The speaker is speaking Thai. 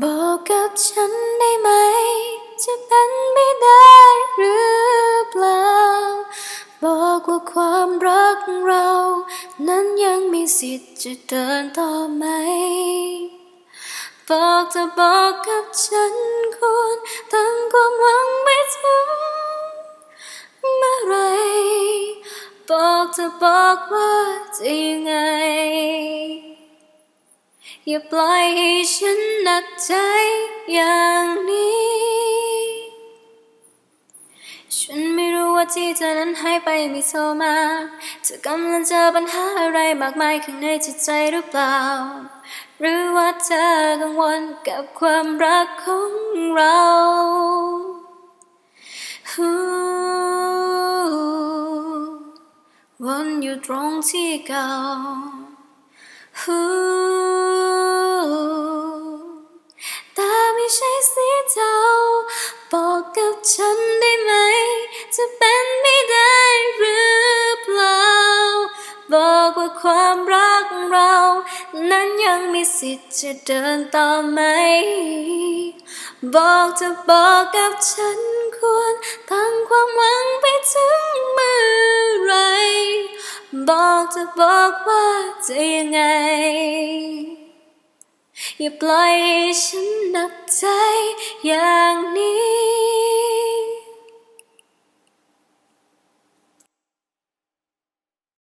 บอกกับฉันได้ไหม จะเป็นไม่ได้หรือเปล่า บอกว่าความรักเรา นั้นยังมีสิทธิ์จะเดินต่อไหม บอกจะบอกกับฉันควรตั้งความหวังไม่ถึงเมื่อไร บอกจะบอกว่าจะยังไง อย่าปล่อยให้ฉันหนักใจอย่างนี้ ฉันไม่รู้ว่าที่เธอนั้นหายไปม่โทรมา เธอกำลังเจอปัญหาอะไรมากมายข้างในจิตใจหรือเปล่า หรือว่าเธอกังวลกับความรักของเราวนอยู่ตรงที่เก่า เทาบอกกับฉันได้ไหม จะเป็นไม่ได้หรือเปล่า บอกว่าความรักเรา นั้นยังมีสิทธิ์จะเดินต่อไหม บอกจะบอกกับฉันควรตั้งความหวังไปถึงเมื่อไร บอกจะบอกว่าจะยังไง อย่าปล่อยให้ฉัน หนักใจอย่างนี้